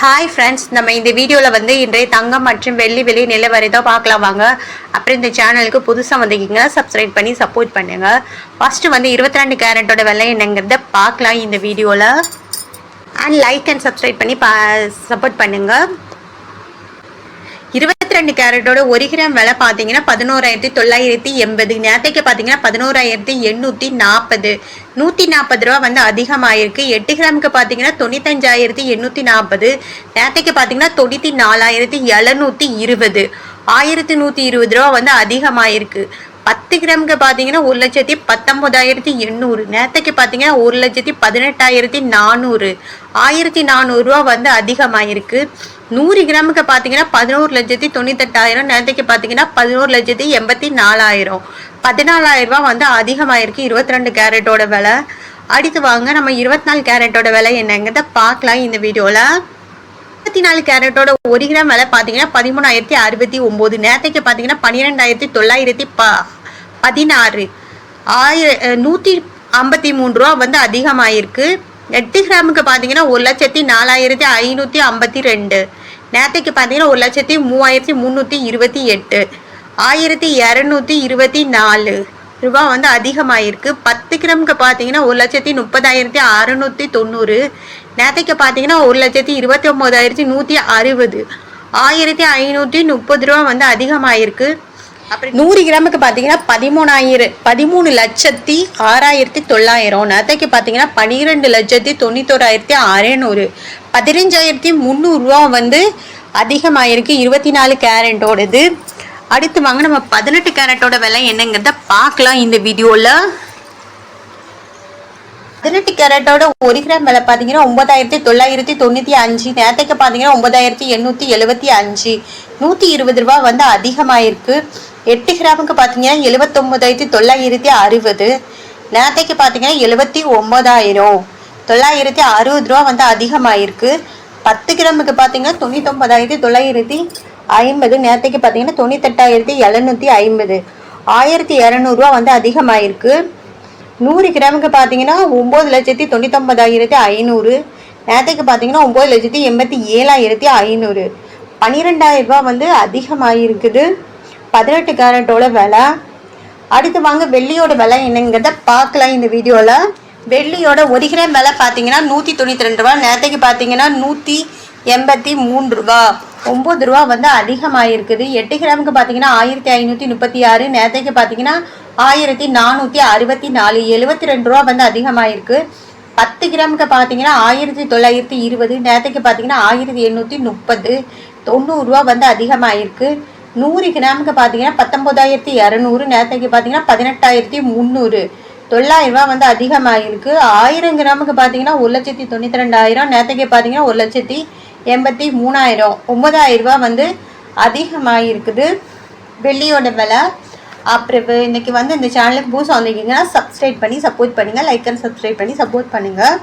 Hi friends நம்ம இந்த வீடியோவில் வந்து இன்றைய தங்கம் மற்றும் வெள்ளி வெளி நிலவரை தான் பார்க்கலாம் வாங்க. அப்புறம் இந்த சேனலுக்கு புதுசாக வந்திருக்கீங்க சப்ஸ்கிரைப் பண்ணி சப்போர்ட் பண்ணுங்கள் ஃபஸ்ட்டு வந்து இருபத்தி ரெண்டு கேரட்டோட விலை என்னங்கிறத பார்க்கலாம் இந்த வீடியோவில் அண்ட் லைக் அண்ட் சப்ஸ்கிரைப் பண்ணி பா சப்போர்ட் பண்ணுங்கள் இருபத்தி ரெண்டு கேரட்டோட ஒரு கிராம் விலை பார்த்தீங்கன்னா பதினோராயிரத்தி தொள்ளாயிரத்தி எண்பது. நேரத்தைக்கு பார்த்தீங்கன்னா பதினோராயிரத்தி எண்ணூற்றி நாற்பது நூற்றி நாற்பது ரூபா வந்து அதிகமாயிருக்கு. எட்டு கிராமுக்கு பார்த்தீங்கன்னா தொண்ணூத்தஞ்சாயிரத்தி எண்ணூற்றி நாற்பது நேரத்தைக்கு பார்த்தீங்கன்னா தொண்ணூற்றி நாலாயிரத்தி எழுநூற்றி இருபது. ஆயிரத்தி நூற்றி இருபது ரூபா வந்து அதிகமாயிருக்கு. பத்து கிராமுக்கு பார்த்தீங்கன்னா ஒரு லட்சத்தி பத்தொன்பதாயிரத்தி எண்ணூறு. நேரத்தைக்கு பார்த்தீங்கன்னா ஒரு லட்சத்தி பதினெட்டாயிரத்தி நானூறு. ஆயிரத்தி நானூறுரூவா வந்து அதிகமாயிருக்கு. நூறு கிராமுக்கு பார்த்தீங்கன்னா பதினோரு லட்சத்தி தொண்ணூத்தெட்டாயிரம். நேரத்தைக்கு பார்த்தீங்கன்னா பதினோரு லட்சத்தி எண்பத்தி நாலாயிரம். பதினாலாயிரம் ரூபாய் வந்து அதிகமாயிருக்கு. இருபத்தி ரெண்டு கேரட்டோட விலை. அடுத்து வாங்க நம்ம இருபத்தி நாலு கேரட்டோட விலை என்னங்கிறத பார்க்கலாம் இந்த வீடியோவில் இருபத்தி நாலு கேரட்டோட ஒரு கிராம் விலை பார்த்தீங்கன்னா பதிமூணாயிரத்தி அறுபத்தி ஒம்பது. நேரத்தைக்கு பார்த்தீங்கன்னா பன்னிரெண்டாயிரத்தி தொள்ளாயிரத்தி ப பதினாறு. ஆயிர நூற்றி ஐம்பத்தி மூணு ரூபா வந்து அதிகமாயிருக்கு. எட்டு கிராமுக்கு பார்த்தீங்கன்னா ஒரு லட்சத்தி நாலாயிரத்தி ஐநூற்றி ஐம்பத்தி ரெண்டு. நேரத்தைக்கு பார்த்தீங்கன்னா ஒரு லட்சத்தி மூவாயிரத்தி முந்நூற்றி இருபத்தி எட்டு. ஆயிரத்தி இரநூத்தி இருபத்தி நாலு. ரூபா வந்து அதிகமாயிருக்கு. பத்து கிராமுக்கு பார்த்தீங்கன்னா ஒரு லட்சத்தி முப்பதாயிரத்தி அறுநூத்தி தொண்ணூறு. நேத்தைக்கு பார்த்தீங்கன்னா ஒரு லட்சத்தி இருபத்தி ஒம்போதாயிரத்தி நூற்றி அறுபது. ஆயிரத்தி ஐநூற்றி முப்பது ரூபா வந்து அதிகமாயிருக்கு. அப்புறம் நூறு கிராமுக்கு பார்த்தீங்கன்னா பதிமூணாயிரம் பதிமூணு லட்சத்தி ஆறாயிரத்தி தொள்ளாயிரம். நேரத்தைக்கு பார்த்தீங்கன்னா பன்னிரெண்டு லட்சத்தி தொண்ணூத்தோராயிரத்தி அறநூறு. பதினஞ்சாயிரத்தி முந்நூறுரூவா வந்து அதிகமாயிருக்கு. இருபத்தி நாலு கேரண்டோடது அடுத்து வாங்க. நம்ம பதினெட்டு கேரட்டோட விலை என்னங்கிறத பார்க்கலாம் இந்த வீடியோவில் பதினெட்டு கேரட்டோட ஒரு கிராம் விலை பார்த்தீங்கன்னா ஒன்பதாயிரத்தி தொள்ளாயிரத்தி தொண்ணூற்றி அஞ்சு. நேரத்துக்கு பார்த்தீங்கன்னா ஒன்பதாயிரத்தி எண்ணூற்றி எழுபத்தி அஞ்சு. நூற்றி இருபது ரூபா வந்து அதிகமாயிருக்கு. எட்டு கிராமுக்கு பார்த்தீங்கன்னா எழுபத்தொம்போதாயிரத்தி தொள்ளாயிரத்தி அறுபது. நேரத்தைக்கு பார்த்தீங்கன்னா எழுபத்தி ஒம்பதாயிரம் தொள்ளாயிரத்தி அறுபது ரூபா வந்து அதிகமாயிருக்கு. பத்து கிராமுக்கு பார்த்தீங்கன்னா தொண்ணூத்தொம்பதாயிரத்தி தொள்ளாயிரத்தி ஐம்பது நேரத்துக்கு பார்த்தீங்கன்னா தொண்ணூத்தெட்டாயிரத்தி எழுநூற்றி ஐம்பது. ஆயிரத்தி இரநூறுவா வந்து அதிகமாயிருக்கு. நூறு கிராமுக்கு பார்த்தீங்கன்னா ஒம்பது லட்சத்தி தொண்ணூத்தொம்பதாயிரத்தி ஐநூறு. நேரத்துக்கு பார்த்தீங்கன்னா ஒம்பது லட்சத்தி எண்பத்தி ஏழாயிரத்தி ஐநூறு. பன்னிரெண்டாயிரம் வந்து அதிகமாகிருக்குது பதினெட்டு கேரட்டோட விலை. அடுத்து வாங்க வெள்ளியோட விலை என்னங்கிறத பார்க்கலாம் இந்த வீடியோவில் வெள்ளியோட ஒரு கிராம் விலை பார்த்தீங்கன்னா நூற்றி தொண்ணூற்றி ரெண்டு ரூபா நேரத்துக்கு பார்த்தீங்கன்னா நூற்றி எண்பத்தி மூன்று ரூபா. ஒம்பது ரூபா வந்து அதிகமாகிருக்குது எட்டு கிராமுக்கு பார்த்தீங்கன்னா ஆயிரத்தி ஐநூற்றி முப்பத்தி ஆறு நேரத்துக்கு பார்த்தீங்கன்னா ஆயிரத்தி நானூற்றி அறுபத்தி நாலு எழுபத்தி ரெண்டு ரூபா வந்து அதிகமாகிருக்கு பத்து கிராமுக்கு பார்த்தீங்கன்னா ஆயிரத்தி தொள்ளாயிரத்தி இருபது நேரத்துக்கு பார்த்தீங்கன்னா ஆயிரத்தி எண்ணூற்றி முப்பது தொண்ணூறுரூவா வந்து அதிகமாகிருக்கு நூறு கிராமுக்கு பார்த்தீங்கன்னா பத்தொம்போதாயிரத்தி இரநூறு நேரத்துக்கு பார்த்தீங்கன்னா பதினெட்டாயிரத்தி முந்நூறு தொள்ளாயிரரூவா வந்து அதிகமாகிருக்கு ஆயிரம் கிராமுக்கு பார்த்தீங்கன்னா ஒரு லட்சத்தி தொண்ணூற்றி ரெண்டாயிரம் நேரத்துக்கு பார்த்தீங்கன்னா ஒரு லட்சத்தி எண்பத்தி மூணாயிரம். ஒன்பதாயிரம் ரூபா வந்து அதிகமாகிருக்குது வெள்ளியோட விலை. அப்புறம் இன்னைக்கு வந்து இந்த சேனலுக்கு பூஸ் வந்திருக்கீங்கன்னா சப்ஸ்கிரைப் பண்ணி சப்போர்ட் பண்ணுங்கள் லைக் அண்ட் சப்ஸ்கிரைப் பண்ணி சப்போர்ட் பண்ணுங்கள்